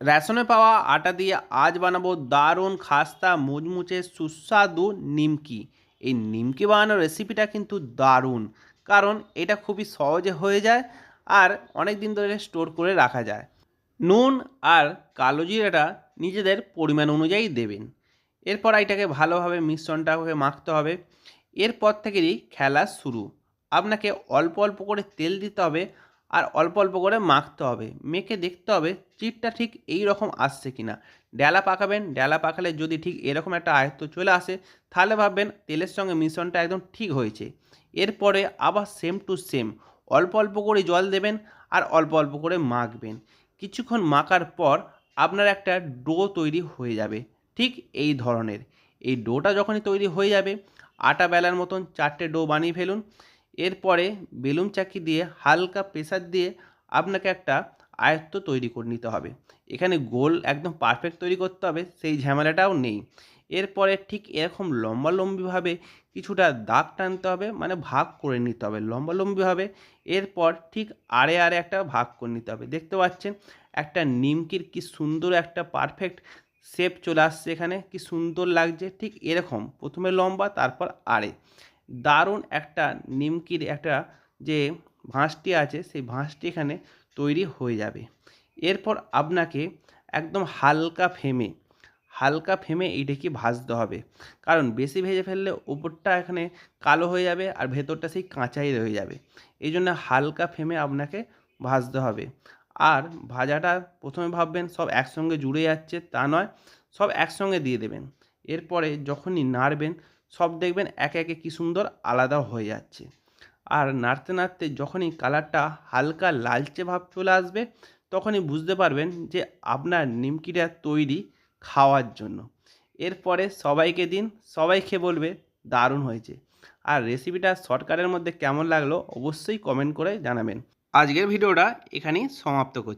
রেশনে পাওয়া আটা দিয়ে আজ বানাবো দারুণ খাস্তা মুচমুচে সুস্বাদু নিমকি। এই নিমকি বানানোর রেসিপিটা কিন্তু দারুণ, কারণ এটা খুবই সহজে হয়ে যায় আর অনেক দিন ধরে স্টোর করে রাখা যায়। নুন আর কালো জিরাটা নিজেদের পরিমাণ অনুযায়ী দেবেন। এরপর এটাকে ভালোভাবে মিশ্রণটাকে মাখতে হবে। এরপর থেকেই খেলা শুরু। আপনাকে অল্প অল্প করে তেল দিতে হবে আর অল্প অল্প করে মাখতে হবে। মেখে দেখতে হবে চিটটা ঠিক এই রকম আসছে কি না ডেলা পাকাবেন, ডেলা পাকালে যদি ঠিক এরকম একটা আয়ত্ত চলে আসে, তাহলে ভাববেন তেলের সঙ্গে মিশ্রণটা একদম ঠিক হয়েছে। এরপরে আবার সেম টু সেম অল্প অল্প করে জল দেবেন আর অল্প অল্প করে মাখবেন। কিছুক্ষণ মাখার পর আপনার একটা ডো তৈরি হয়ে যাবে, ঠিক এই ধরনের। এই ডোটা যখনই তৈরি হয়ে যাবে, আটা বেলার মতন চারটে ডো বানিয়ে ফেলুন। এরপরে বেলুন চাকি দিয়ে হালকা প্রেসার দিয়ে আপনাকে একটা আয়ত্ত তৈরি করে নিতে হবে। এখানে গোল একদম পারফেক্ট তৈরি করতে হবে, সেই ঝামেলাটাও নেই। এরপরে ঠিক এরকম লম্বালম্বিভাবে কিছুটা দাগ টানতে হবে মানে ভাগ করে নিতে হবে লম্বালম্বিভাবে। এরপর ঠিক আড়ে আড়ে একটা ভাগ করে নিতে হবে। দেখতে পাচ্ছেন, একটা নিমকির কি সুন্দর একটা পারফেক্ট শেপ চলে আসছে এখানে, কি সুন্দর লাগছে। ঠিক এরকম, প্রথমে লম্বা, তারপর আড়ে। দারুণ একটা নিমকির একটা যে ভাঁজটি আছে, সেই ভাঁজটি এখানে তৈরি হয়ে যাবে। এরপর আপনাকে একদম হালকা ফেমে হালকা ফেমে এইটাকে ভাজতে হবে। কারণ বেশি ভেজে ফেললে উপরটা এখানে কালো হয়ে যাবে আর ভেতরটা সেই কাঁচাই রয়ে যাবে। এই জন্য হালকা ফেমে আপনাকে ভাজতে হবে। আর ভাজাটা প্রথমে ভাববেন সব একসঙ্গে জুড়ে যাচ্ছে তা নয়, সব একসঙ্গে দিয়ে দেবেন। এরপরে যখনই নাড়বেন সব দেখবেন একে একে কী সুন্দর আলাদা হয়ে যাচ্ছে। আর নাড়তে নাড়তে যখনই কালারটা হালকা লালচে ভাব চলে আসবে, তখনই বুঝতে পারবেন যে আপনার নিমকিটা তৈরি খাওয়ার জন্য। এরপরে সবাইকে দিন, সবাই খেয়ে বলবে দারুণ হয়েছে। আর রেসিপিটা শর্টকাটের মধ্যে কেমন লাগল অবশ্যই কমেন্ট করে জানাবেন। আজকের ভিডিওটা এখানেই সমাপ্ত করছি।